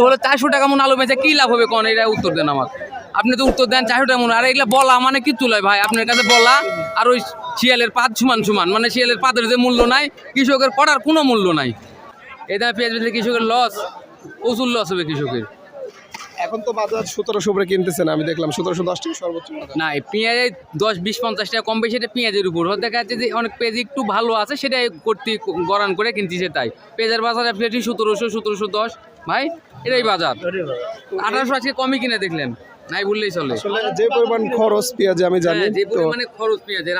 হলো চারশো টাকা মন আলু বেচে কি লাভ হবে কোন? এটা উত্তর দেন আমার। আপনি তো উত্তর দেন চারশো টাকা মনে। আর এগুলো বলা মানে কি তুলায় ভাই? আপনার কাছে বলা আর ওই শিয়ালের পাত সমান সমান। মানে শিয়ালের পাতের যে মূল্য নাই, কৃষকের করার কোনো মূল্য নাই। এটা পেঁয়াজ বেচলে কৃষকের লস প্রচুর লস হবে কৃষকের। এখন তো বাজার সতেরোশো উপরে কিনতেছেন আমি দেখলাম সতেরোশো দশ টাকা সর্বোচ্চ না পেঁয়াজে দশ বিশ পঞ্চাশ টাকা কম বেশি এটা পেঁয়াজের উপর। দেখা যাচ্ছে যে অনেক পেঁয়াজ একটু ভালো আছে সেটাই করতে গড়ান করে কিনতেছে তাই। পেঁয়াজের বাজার আপনি সতেরোশো সতেরোশো দশ। ভাই এটাই বাজার। আঠারোশো আজকে কমই কিনে দেখলেন। নাই বললেই চলে। যে পরিমাণ খরচ পেঁয়াজে আমি জানি হ্যাঁ, যে পরিমাণে খরচ পেঁয়াজের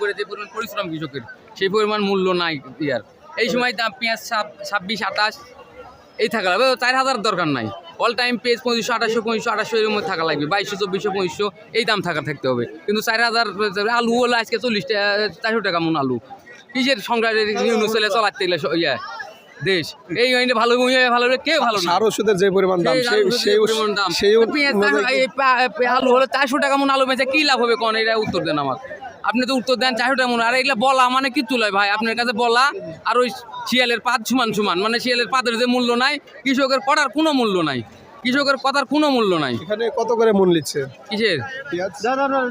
করে যে পরিমাণ পরিশ্রম কৃষকের সেই পরিমাণ মূল্য নাই ইয়ার এই সময় দাম পেঁয়াজ ছাব্বিশ আঠাশ এই থাকা লাগবে চার হাজার দরকার নাই। অল টাইম পেজ পঁচিশশো আঠাশশো পঁচিশশো আঠাশশো এর মধ্যে থাকা লাগবে। বাইশশো চব্বিশশো পঁচিশশো এই দাম থাকা থাকতে হবে। কিন্তু চার হাজার আলু হলো আজকে চল্লিশ টাকা চারশো টাকা মন আলু। কিসের সংখ্যা চলে চলাতে গেলে ইয়া দেশ। এই আইনে ভালো ভালো কেউ ভালো না সার ওষুধের যে পরিমাণ দাম সেই দাম। সেই আলু হলো চারশো টাকা মন আলু বেচে কি লাভ হবে? কোন এটা উত্তর দেন আমার আপনি তো উত্তর দেন চাহিদা মনে মন আর এগুলা বলা মানে কি তুলে ভাই। আপনার কাছে বলা আর ওই শিয়ালের পাত সমান সমান। মানে শিয়ালের পাতের যে মূল্য নাই কৃষকের পড়ার কোনো মূল্য নাই। কৃষকের কথার কোনো মূল্য নাই। এখানে কত করে মূল নিচ্ছে? কিসের?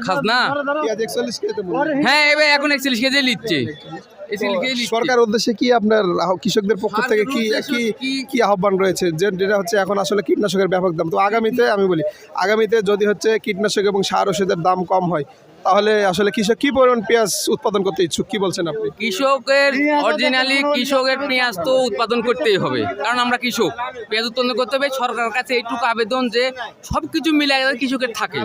খাজনা? হ্যাঁ এবার এখন একচল্লিশ কেজি লিচ্ছে। সরকার উদ্দেশ্যে কি আপনার কৃষকদের পক্ষ থেকে কি কি কি- আহ্বান রয়েছে? যে যেটা হচ্ছে এখন আসলে কীটনাশকের ব্যাপক দাম। তো আগামীতে আমি বলি আগামীতে যদি হচ্ছে কীটনাশক এবং সার ওষুধের দাম কম হয় তাহলে আসলে কৃষক কি পরিমাণ পেঁয়াজ উৎপাদন করতে ইচ্ছুক? কি বলছেন আপনি? কৃষকের অরিজিনালি কৃষকের পেঁয়াজ তো উৎপাদন করতেই হবে কারণ আমরা কৃষক। পেঁয়াজ উৎপাদন করতে হবে সরকারের কাছে এইটুকু আবেদন যে সব কিছু মিলে কৃষকের থাকে।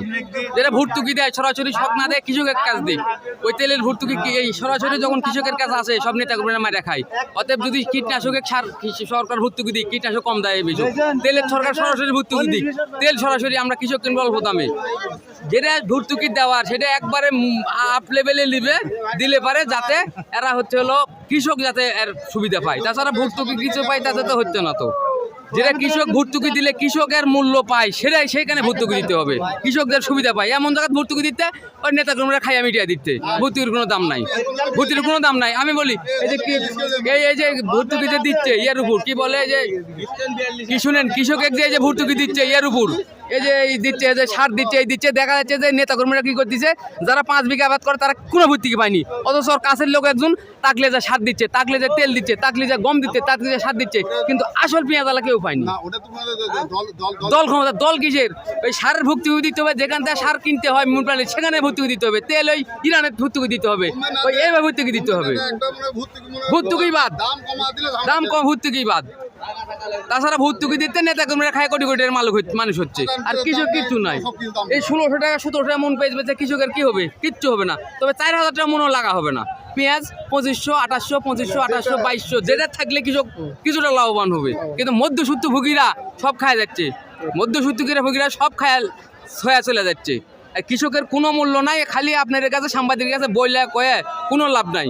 যেটা ভর্তুকি দেয় সরাসরি শখ না দেয় কৃষকের কাজ দিক। ওই তেলের ভর্তুকি সরাসরি যখন কৃষকের কাছে আসে সব নেতা কর্মীরা মারা খায়। অতএব যদি কীটনাশকের সার সরকার ভর্তুকি দিক কীটনাশক কম দেয় বেশি তেলের সরকার সরাসরি ভর্তুকি দিক তেল সরাসরি আমরা কৃষক কিনবো অল্প দামে। যেটা ভর্তুকি দেওয়ার, সেটা একবারে আপ লেভেলে নিবে, দিলে পারে যাতে এরা হচ্ছে হলো কৃষক যাতে এর সুবিধা পায়। তাছাড়া ভর্তুকি কিছু পায়, তাতে তো হচ্ছে না তো। যেটা কৃষক ভর্তুকি দিলে কৃষকের মূল্য পায় সেটাই সেখানে ভর্তুকি দিতে হবে। কৃষকদের সুবিধা পায়। এমন জায়গায় ভর্তুকি দিতে ওই নেতা কর্মীরা খাইয়া মিটিয়ে দিতে। ভর্তুকির কোনো দাম নাই। ভর্তির কোনো দাম নাই। আমি বলি এই যে কি এই এই যে ভর্তুকি যে দিচ্ছে ইয়ার উপর কি বলে যে কি শুনেন কৃষকের যে ভর্তুকি দিচ্ছে ইয়ার উপর। এই যে এই দিচ্ছে এই যে সার দিচ্ছে এই দিচ্ছে দেখা যাচ্ছে যে নেতা কর্মীরা কি করতেছে? যারা পাঁচ বিঘা আবাদ করে তারা কোনো ভর্তুকি পায়নি। অথচ কাছের লোক একজন তাকলে যা সার দিচ্ছে তাকলে যে তেল দিচ্ছে তাকলে যা গম দিচ্ছে তাকলে যে সার দিচ্ছে কিন্তু আসল পেঁয়াজ আলা কেউ পায়নি। দল ক্ষমতা দল কিসের? ওই সারের ভর্তুকি দিতে হবে যেখান থেকে সার কিনতে হয় মুনপ্রাণী সেখানে ভর্তুকি দিতে হবে। তেল ওই ইরানের ভর্তুকি দিতে হবে। ওই এইভাবে ভর্তুকি দিতে হবে। ভর্তুকি বাদ। দাম কম ভর্তুকি বাদ। তাছাড়া ভর্তুকি দিতে নেতা কর্মীরা খায় কোটি কোটি মালিক মানুষ হচ্ছে। আর কৃষক কিচ্ছু নাই। এই ষোলোশো টাকা, সতেরোশো টাকা মন পেয়ে বেচে কৃষকের কি হবে? কিচ্ছু হবে না। তবে চার হাজার টাকা মনও লাগা হবে না। পেঁয়াজ পঁচিশশো, আঠাশশো পঁচিশশো, আঠাশশো, বাইশশো যেটা থাকলে কৃষক কিছুটা লাভবান হবে। কিন্তু মধ্যসূত্র ভুগিরা সব খায় যাচ্ছে। মধ্যসূত্রকিরা ভুগিরা সব খায় ছয়া চলে যাচ্ছে। আর কৃষকের কোনো মূল্য নাই, খালি আপনাদের কাছে, সাংবাদিকের কাছে বইলে কয়ে কোনো লাভ নাই।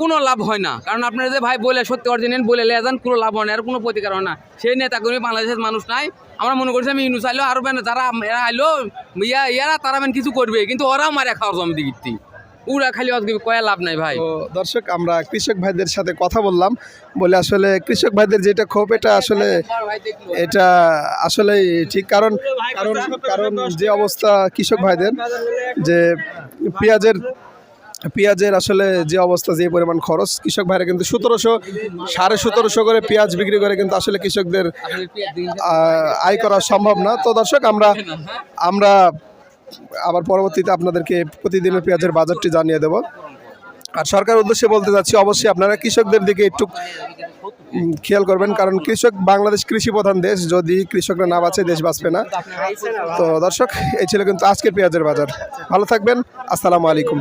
কোনো লাভ হয় না। কারণ আপনারা যে ভাই বলে, সত্যি অরিজিনাল বলে লেয়া যান, কোনো লাভ হয় না আর কোনো প্রতিকার হয় না। সেই নেতা কর্মী বাংলাদেশের মানুষ নাই। আমরা মনে করছি আমি ইউনুস আইলো, আরও মানে যারা এরা আইলো, ইয়া, ইয়ারা, তারা মানে কিছু করবে, কিন্তু ওরাও মারে খাওয়ার জমি দিকে উড়া খালি কয়া লাভ নাই ভাই। দর্শক, আমরা কৃষক ভাইদের সাথে কথা বললাম। বলে আসলে কৃষক ভাইদের যেটা ক্ষোভ, এটা আসলে এটা আসলে ঠিক কারণ কারণ কারণ যে অবস্থা কৃষক ভাইদের, যে পেঁয়াজের পেঁয়াজের আসলে যে অবস্থা, যে পরিমাণ খরচ, কৃষক ভাইরা কিন্তু সতেরোশো, সাড়ে সতেরোশো করে পেঁয়াজ বিক্রি করে কিন্তু আসলে কৃষকদের আয় করা সম্ভব না। তো দর্শক, আমরা আমরা আবার পরবর্তীতে আপনাদেরকে প্রতিদিনের পেঁয়াজের বাজারটি জানিয়ে দেব। আর সরকার উদ্দেশ্যে বলতে যাচ্ছি অবশ্যই আপনারা কৃষকদের দিকে একটু খেয়াল করবেন। কারণ কৃষক বাংলাদেশ কৃষি প্রধান দেশ, যদি কৃষকরা না বাঁচে, দেশ বাঁচবে না। তো দর্শক, এই ছিল কিন্তু আজকের পেঁয়াজের বাজার। ভালো থাকবেন। আসসালামু আলাইকুম।